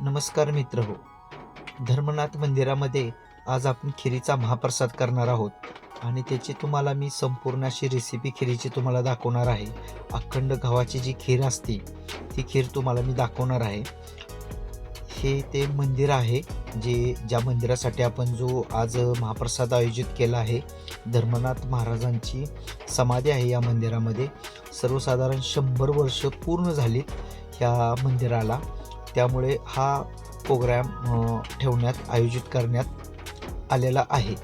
नमस्कार मित्र हो. धर्मनाथ मंदिरामध्ये आज आपण खिरीचा महाप्रसाद करणार आहोत. आणि त्याची तुम्हाला मी संपूर्ण अशी रेसिपी खिरीची तुम्हाला दाखवणार आहे. अखंड गव्हाची जी खीर असते ती खीर तुम्हाला मी दाखवणार आहे. हे ते मंदिर आहे जे ज्या मंदिरासाठी आपण जो आज महाप्रसाद आयोजित केला आहे. धर्मनाथ महाराजांची समाधी आहे या मंदिरामध्ये. सर्वसाधारण शंभर वर्ष पूर्ण झालीत ह्या मंदिराला. त्यामुळे हा प्रोग्रॅम ठेवण्यात आयोजित करण्यात आलेला आहे.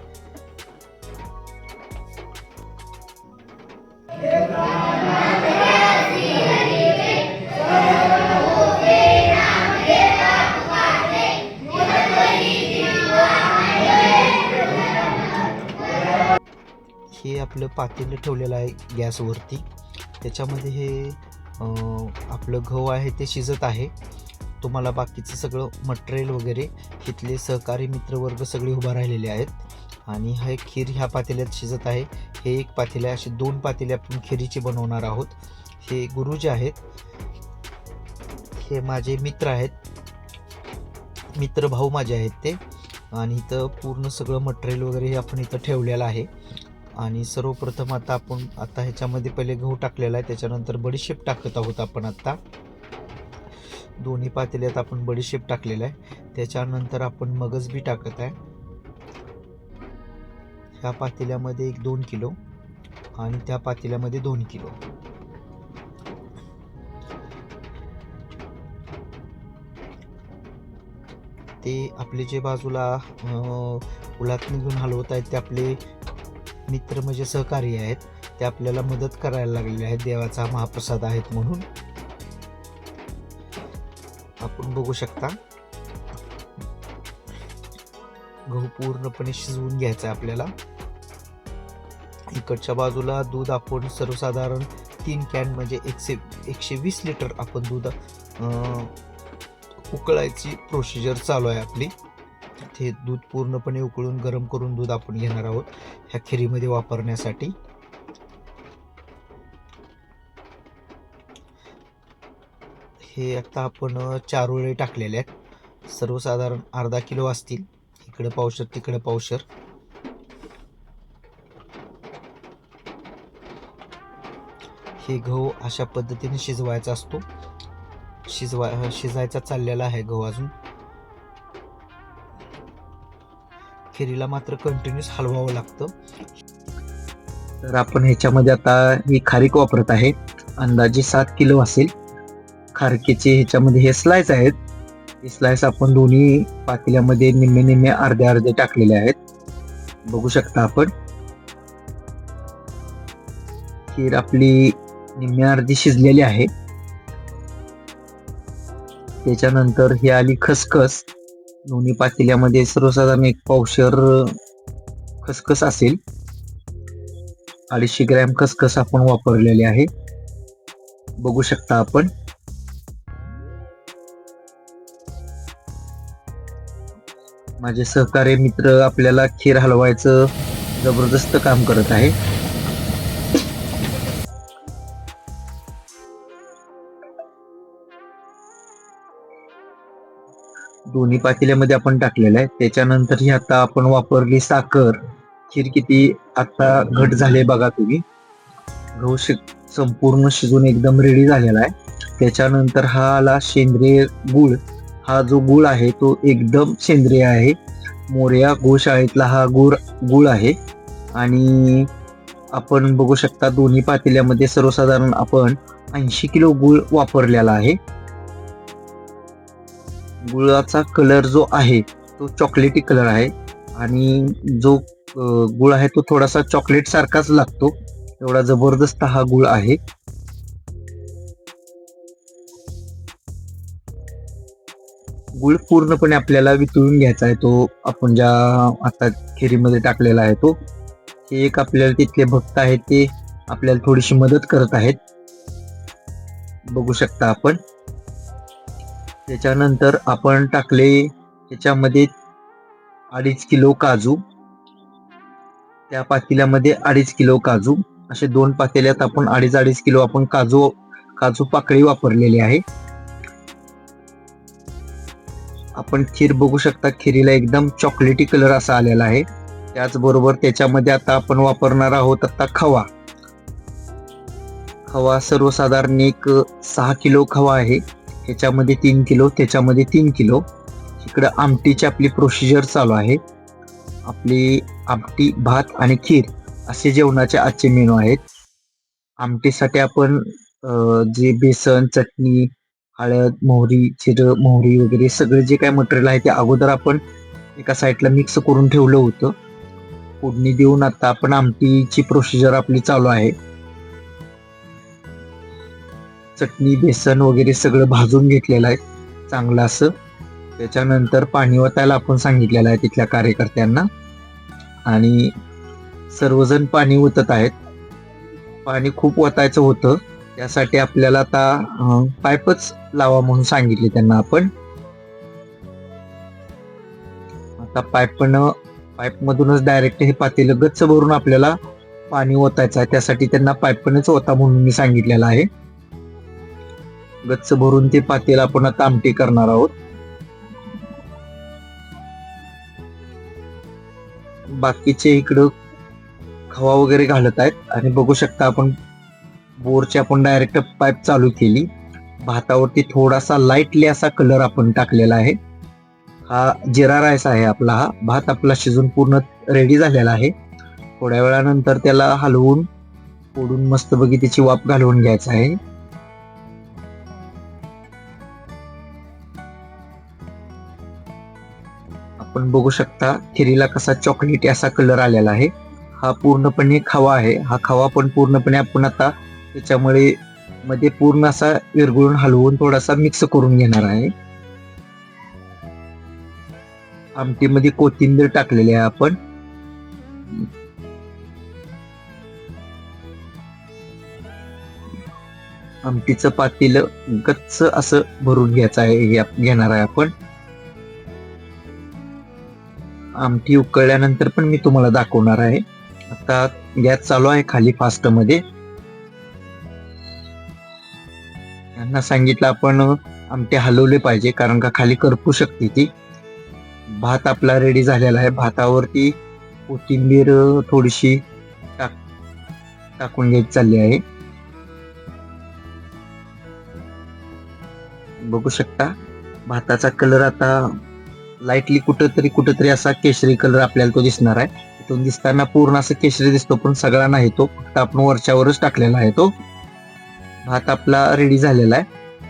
हे आपलं पातेलं ठेवलेलं आहे गॅसवरती. त्याच्यामध्ये हे आपलं गहू आहे ते शिजत आहे. तुम्हाला बाकीचं सगळं मटेरियल वगैरे इथले सहकारी मित्रवर्ग सगळे उभा राहिलेले आहेत. आणि हे खीर ह्या पातेल्यात शिजत आहे. हे एक पातेले असे दोन पातेले आपण खिरीचे बनवणार आहोत. हे गुरुजी आहेत. हे माझे मित्र आहेत. मित्र भाऊ माझे आहेत ते. आणि इथं पूर्ण सगळं मटेरियल वगैरे हे आपण इथं ठेवलेलं आहे. आणि सर्वप्रथम आता आपण आता ह्याच्यामध्ये पहिले गहू टाकलेला आहे. त्याच्यानंतर बडीशेप टाकत आहोत आपण आता. दोन्ही पातेल्यात आपण बडीशेप टाकलेला आहे. त्याच्यानंतर आपण मगज बी टाकत आहे. ह्या पातेल्यामध्ये एक दोन किलो आणि त्या पातेल्यामध्ये दोन किलो. ते आपले जे बाजूला उलातून उलात निघून हलवत आहेत ते आपले मित्र म्हणजे सहकारी आहेत ते आपल्याला मदत करायला लागलेले आहेत देवाचा महाप्रसाद आहेत म्हणून. आपण बघू शकता. गहू पूर्णपणे शिजवून घ्यायचा आहे आपल्याला. इकडच्या बाजूला दूध आपण सर्वसाधारण तीन कॅन म्हणजे एकशे एकशे वीस लिटर आपण दूध उकळायची प्रोसिजर चालू आहे आपली. ते दूध पूर्णपणे उकळून गरम करून दूध आपण घेणार आहोत ह्या खिरीमध्ये वापरण्यासाठी. हे आत्ता आपण चारोळे टाकलेले आहेत. सर्वसाधारण अर्धा किलो असतील. इकडे पावशर तिकडे पावशर. हे गहू अशा पद्धतीने शिजवायचा असतो. शिजवा शिजायचा चाललेला आहे गहू अजून. खिरीला मात्र कंटिन्यूस हलवावं लागतं. तर आपण ह्याच्यामध्ये आता ही खारीक वापरत आहे. अंदाजे सात किलो असेल. खारकीचे ह्याच्यामध्ये हे स्लाइस आहेत. हे स्लाइस आपण दोन्ही पातेल्यामध्ये निम्मे निम्मे अर्धे अर्धे टाकलेले आहेत. बघू शकता आपण. खीर आपली निम्मे अर्धी शिजलेली आहे. त्याच्यानंतर ही आली खसखस. दोन्ही पातेल्यामध्ये सर्वसाधारण एक पावशर खसखस असेल. अडीचशे ग्रॅम खसखस आपण वापरलेले आहे. बघू शकता आपण. माझे सहकारी मित्र आपल्याला खीर हलवायचं जबरदस्त काम करत आहे. दोन्ही पातेल्यामध्ये आपण टाकलेलं आहे. त्याच्यानंतर ही आता आपण वापरली साखर. खीर किती आता घट झाले बघा तुम्ही. गहू शि संपूर्ण शिजून एकदम रेडी झालेला आहे. त्याच्यानंतर हा आला सेंद्रिय गुळ. हा जो गुळ आहे तो एकदम सेंद्रिय आहे. मोर्या गोशाळेतला हा गुळ गुळ आहे. आणि आपण बघू शकता दोन्ही पातेल्यामध्ये सर्वसाधारण आपण ऐंशी किलो गुळ वापरलेला आहे. गुळाचा कलर जो आहे तो चॉकलेटी कलर आहे. आणि जो गुळ आहे तो थोडासा चॉकलेट सारखाच लागतो. एवढा जबरदस्त हा गुळ आहे. गुळ पूर्णपणे आपल्याला वितळून घ्यायचा आहे तो आपण ज्या आता खिरीमध्ये टाकलेला आहे तो हे एक आपल्याला तिथले भक्त आहेत ते आपल्याला थोडीशी मदत करत आहेत. बघू शकता आपण. त्याच्यानंतर आपण टाकले त्याच्यामध्ये अडीच किलो काजू. त्या पातेल्यामध्ये अडीच किलो काजू. असे दोन पातेल्यात आपण अडीच अडीच किलो आपण काजू काजू पाकळी वापरलेली आहे. आपण खीर बघू शकता खिरीला एकदम चॉकलेटी कलर असा आलेला आहे. त्याचबरोबर त्याच्यामध्ये आता आपण वापरणार आहोत आता खवा. खवा सर्वसाधारण एक सहा किलो खवा आहे. ह्याच्यामध्ये तीन किलो त्याच्यामध्ये तीन किलो. इकडं आमटीची आपली प्रोसिजर चालू आहे. आपली आमटी भात आणि खीर असे जेवणाचे आजचे मेनू आहेत. आमटीसाठी आपण जे बेसन चटणी हळद मोहरी जिरं मोहरी वगैरे सगळं जे काय मटेरियल आहे ते अगोदर आपण एका साईडला मिक्स करून ठेवलं होतं. फोडणी देऊन आता आपण आमटीची प्रोसिजर आपली चालू आहे. चटणी बेसन वगैरे सगळं भाजून घेतलेलं आहे. चांगलं असं. त्याच्यानंतर पाणी ओतायला आपण सांगितलेलं आहे तिथल्या कार्यकर्त्यांना. आणि सर्वजण पाणी ओतत आहेत. पाणी खूप ओतायचं होतं. त्यासाठी आपल्याला आता पाईपच लावा म्हणून सांगितले त्यांना आपण. आता पाईपनं पाईप मधूनच डायरेक्ट हे पातेल गच्च भरून आपल्याला पाणी ओतायचं आहे. त्यासाठी त्यांना पाईपनच ओता म्हणून मी सांगितलेलं आहे. गच्च भरून ते पातेल आपण आता आमटी करणार आहोत. बाकीचे इकडं खवा वगैरे घालत आहेत. आणि बघू शकता आपण बोरची आपण डायरेक्ट पाईप चालू केली. भातावरती थोडासा लाईटली असा कलर आपण टाकलेला आहे. हा जिरा राईस आहे आपला हा. भात आपला शिजून पूर्ण रेडी झालेला आहे. थोड्या वेळानंतर त्याला हलवून फोडून मस्त बघी त्याची वाफ घालवून घ्यायचा आहे. आपण बघू शकता खिरीला कसा चॉकलेटी असा कलर आलेला आहे. हा पूर्णपणे खवा आहे. हा खवा पण पूर्णपणे आपण आता त्याच्यामुळे मध्ये पूर्ण असा विरघळून हलवून थोडासा मिक्स करून घेणार आहे. आमटीमध्ये कोथिंबीर टाकलेली आहे आपण. आमटीचं पातील गच्च असं भरून घ्यायचं आहे घेणार आहे आपण. आमटी उकळल्यानंतर पण मी तुम्हाला दाखवणार आहे. आता गॅस चालू आहे खाली फास्ट त्यांना सांगितलं आपण आमटे हलवले पाहिजे कारण का खाली करपू शकते ती. भात आपला रेडी झालेला आहे. भातावरती कोथिंबीर थोडीशी टाक टाकून घ्यायची चालली आहे. बघू शकता भाताचा कलर आता लाईटली कुठंतरी कुठंतरी असा केशरी कलर आपल्याला तो दिसणार आहे. तिथून दिसताना पूर्ण असं केशरी दिसतो पण सगळा नाही तो. फक्त आपण वरच्यावरच टाकलेला आहे तो. भात आपला रेडी झालेला आहे.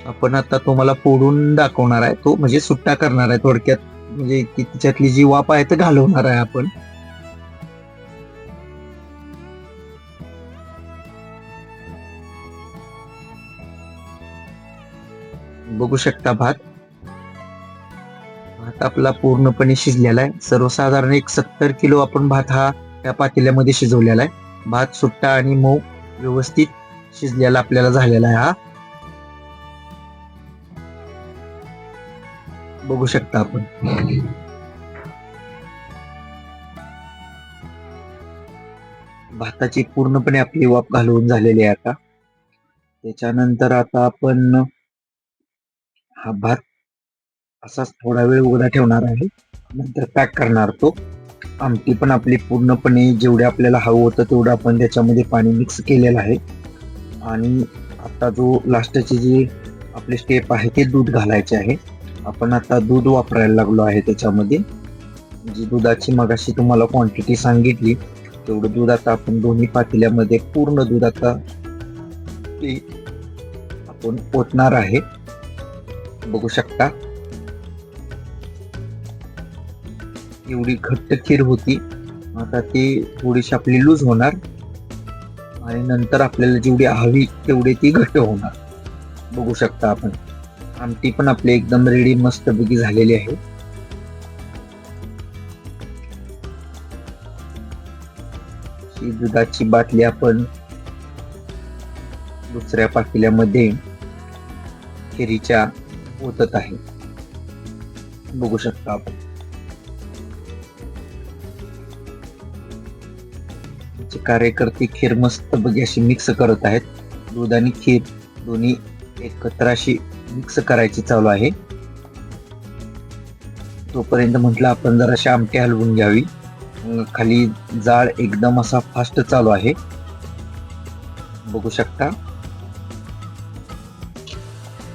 आपण आता तुम्हाला फोडून दाखवणार आहे. तो म्हणजे सुट्टा करणार आहे थोडक्यात. म्हणजे तिच्यातली जी वाप आहे ते घालवणार आहे आपण. बघू शकता भात. भात आपला पूर्णपणे शिजलेला आहे. सर्वसाधारण एक सत्तर किलो आपण भात हा त्या पातेल्यामध्ये शिजवलेला आहे. भात सुट्टा आणि मऊ व्यवस्थित शिजलेला आपल्याला झालेला आहे हा. बघू शकता आपण. भाताची पूर्णपणे आपली वाफ घालवून झालेली आहे आता. त्याच्यानंतर आता आपण हा भात असाच थोडा वेळ उघडा ठेवणार आहे. नंतर पॅक करणार तो. आमटी पण आपली पूर्णपणे जेवढे आपल्याला हवं होतं तेवढं आपण त्याच्यामध्ये पाणी मिक्स केलेलं आहे. आणि आता जो लास्टची जी आपली स्टेप आहे ते दूध घालायचे आहे. आपण आता दूध वापरायला लागलो आहे त्याच्यामध्ये. जी दुधाची मगाशी तुम्हाला क्वांटिटी सांगितली तेवढं दूध आता आपण दोन्ही पातेल्यामध्ये पूर्ण दूध आता ते आपण ओतणार आहे. बघू शकता. एवढी घट्ट खीर होती. आता ती थोडीशी आपली लूज होणार. आणि नंतर आपल्याला जेवढी हवी तेवढी ती घट्ट होणार. बघू शकता आपण. आमटी पण आपली एकदम रेडी मस्त बघी झालेली आहे. ही दुधाची बाटली आपण दुसऱ्या पाकिल्यामध्ये खिरीच्या ओतत आहे. बघू शकता आपण. आमचे कार्यकर्ते खीर मस्त बघी अशी मिक्स करत आहेत. दूध आणि खीर दोन्ही एकत्र अशी मिक्स करायची चालू आहे. तोपर्यंत म्हटलं आपण जराशी आमटी हलवून घ्यावी. खाली जाळ एकदम असा फास्ट चालू आहे. बघू शकता.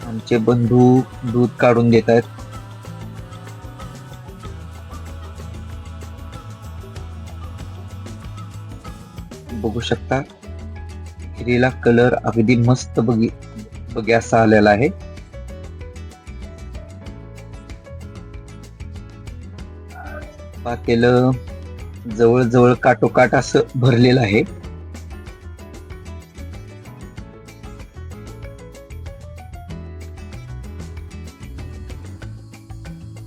आमचे बंधू दूध काढून देत आहेत. बघू शकता. खिरीला कलर अगदी मस्त बघी बघ्यासा असा आलेला आहे. पातेलं जवळजवळ काटोकाट असं भरलेलं आहे.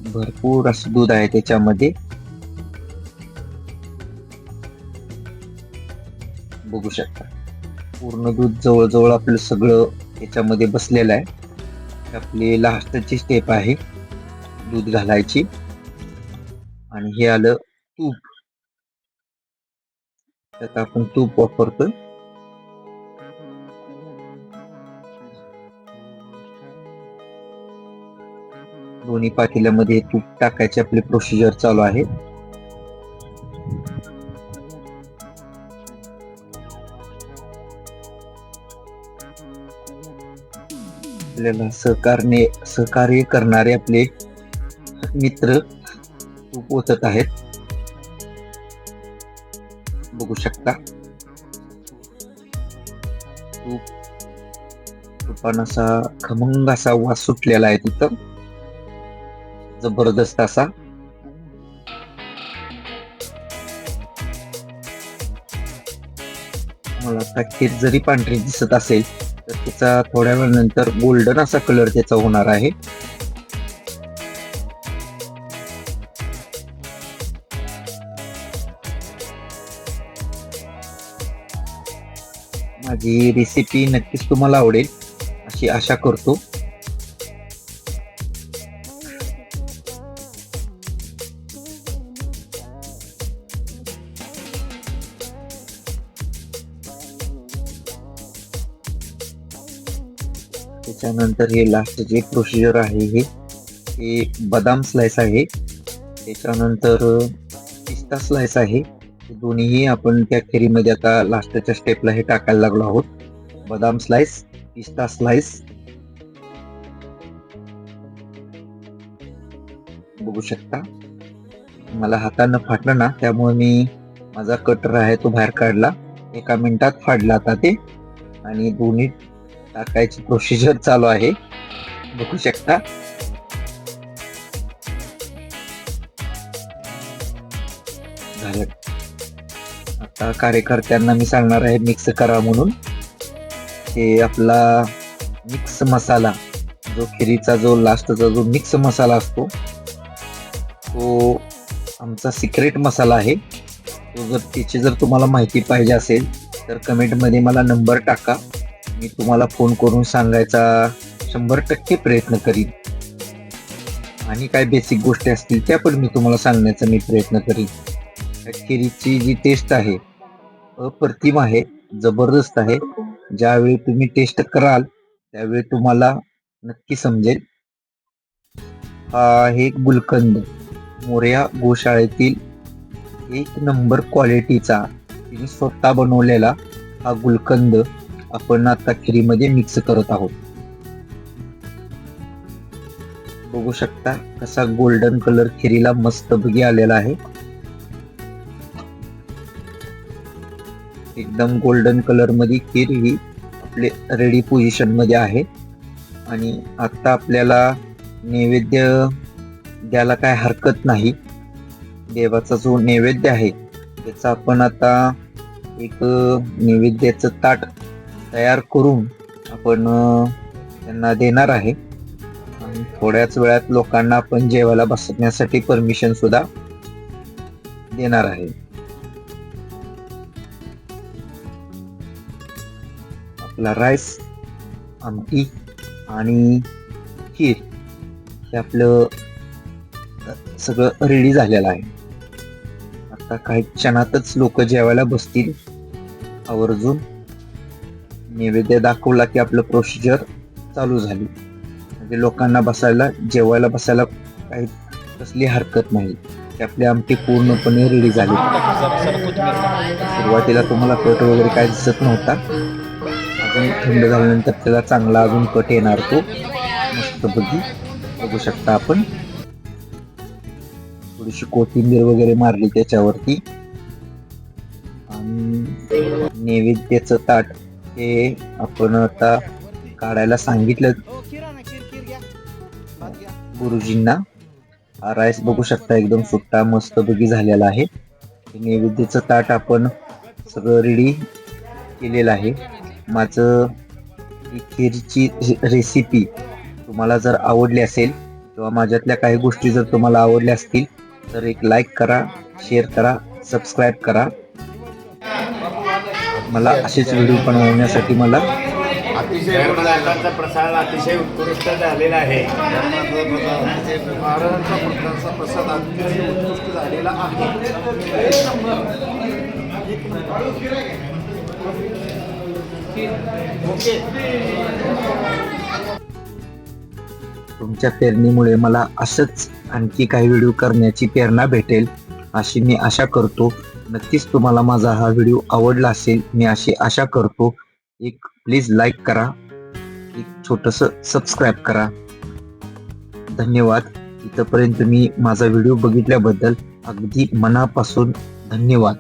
भरपूर असं दूध आहे त्याच्यामध्ये. पूर्ण दूध जवळजवळ आपलं सगळं याच्यामध्ये बसलेलं आहे. आपली लास्टची स्टेप आहे दूध घालायची. आणि हे आलं तूप. त्यात आपण तूप वापरतो दोन्ही पाकिल्यामध्ये तूप टाकायचे आपले प्रोसिजर चालू आहे. आपल्याला सहकारणे सहकार्य करणारे आपले मित्र खूप ओतत आहेत. बघू शकता. खूप तुपान असा खमंग असा वास सुटलेला आहे तिथं. जबरदस्त असा. मला आता खीर जरी पांढरी दिसत असेल त्याचा थोड्या वेळानंतर गोल्डन असा कलर त्याचा होणार आहे. माझी रेसिपी नक्कीच तुम्हाला आवडेल. अशी आशा करतो. त्याच्यानंतर हे लास्ट जे प्रोसिजर आहे हे हे बदाम स्लाइस आहे. त्याच्यानंतर पिस्ता स्लाइस आहे. हे दोन्हीही आपण त्या खेरीमध्ये आता लास्टच्या स्टेपला हे टाकायला लागलो आहोत. बदाम स्लाइस पिस्ता स्लाइस बघू शकता. मला हातानं फाटलं ना त्यामुळे मी माझा कटर आहे तो बाहेर काढला. एका मिनिटात फाडला आता ते. आणि दोन्ही टाकायची प्रोसिजर चालू आहे. बघू शकता. झालं. आता कार्यकर्त्यांना मी सांगणार आहे मिक्स करा म्हणून. हे आपला मिक्स मसाला जो खिरीचा जो लास्टचा जो मिक्स मसाला असतो तो आमचा सिक्रेट मसाला आहे. तो जर त्याची जर तुम्हाला माहिती पाहिजे असेल तर कमेंटमध्ये मला नंबर टाका. मी तुम्हाला फोन करून सांगायचा शंभर टक्के प्रयत्न करीन. आणि काय बेसिक गोष्टी असतील त्या पण मी तुम्हाला सांगण्याचा मी प्रयत्न करीन. या जी टेस्ट आहे अप्रतिम आहे जबरदस्त आहे. ज्यावेळी तुम्ही टेस्ट कराल त्यावेळी तुम्हाला नक्की समजेल. हा आहे गुलकंद. मोर्या गोशाळेतील एक नंबर क्वालिटीचा तिने स्वतः बनवलेला हा गुलकंद. आपण आता खिरीमध्ये मिक्स करत आहोत. बघू शकता कसा गोल्डन कलर खिरीला मस्त भगी आलेला आहे. एकदम गोल्डन कलरमध्ये खीर ही आपले रेडी पोझिशनमध्ये आहे. आणि आता आपल्याला नैवेद्य द्यायला काय हरकत नाही. देवाचा जो नैवेद्य आहे त्याचा आपण आता एक नैवेद्याचं ताट तयार करून आपण त्यांना देणार आहे. आणि थोड्याच वेळात लोकांना आपण जेवायला बसण्यासाठी परमिशन सुद्धा देणार आहे. आपला राईस आमटी आणि खीर हे आपलं सगळं रेडी झालेलं आहे. आता काही क्षणातच लोक जेवायला बसतील. आवर्जून नैवेद्य दाखवला की आपलं प्रोसिजर चालू झाली. म्हणजे लोकांना बसायला जेवायला बसायला काही कसली हरकत नाही. की आपली आमटी पूर्णपणे रेडी झाली. सुरुवातीला तुम्हाला कट वगैरे काय दिसत नव्हता. अजून थंड झाल्यानंतर त्याला चांगला अजून कट येणार तो. मस्तपैकी बघू शकता आपण. थोडीशी कोथिंबीर वगैरे मारली त्याच्यावरती. आणि नैवेद्याचं ताट हे आपण आता काढायला सांगितलं. गुरुजींना. हा राईस बघू शकता एकदम सुट्टा मस्तपैकी झालेला आहे. नैवेद्याचं ताट आपण सगळं रेडी केलेलं आहे. माझं खीरची रेसिपी तुम्हाला जर आवडली असेल किंवा माझ्यातल्या काही गोष्टी जर तुम्हाला आवडल्या असतील तर एक लाईक करा शेअर करा सबस्क्राईब करा. मला असेच व्हिडिओ बनवण्यासाठी मला अतिशय महाराजांचा प्रसाद अतिशय उत्कृष्ट झालेला आहे. महाराजांचा प्रसाद अतिशय उत्कृष्ट झालेला आहे. तुमच्या प्रेरणेमुळे मला असंच आणखी काही व्हिडिओ करण्याची प्रेरणा भेटेल अशी मी आशा करतो. नक्कीच तुम्हाला माझा हा व्हिडिओ आवडला असेल मी अशी आशा करतो. एक प्लीज लाईक करा. एक छोटस सबस्क्राईब करा. धन्यवाद. इथपर्यंत मी माझा व्हिडिओ बघितल्याबद्दल अगदी मनापासून धन्यवाद.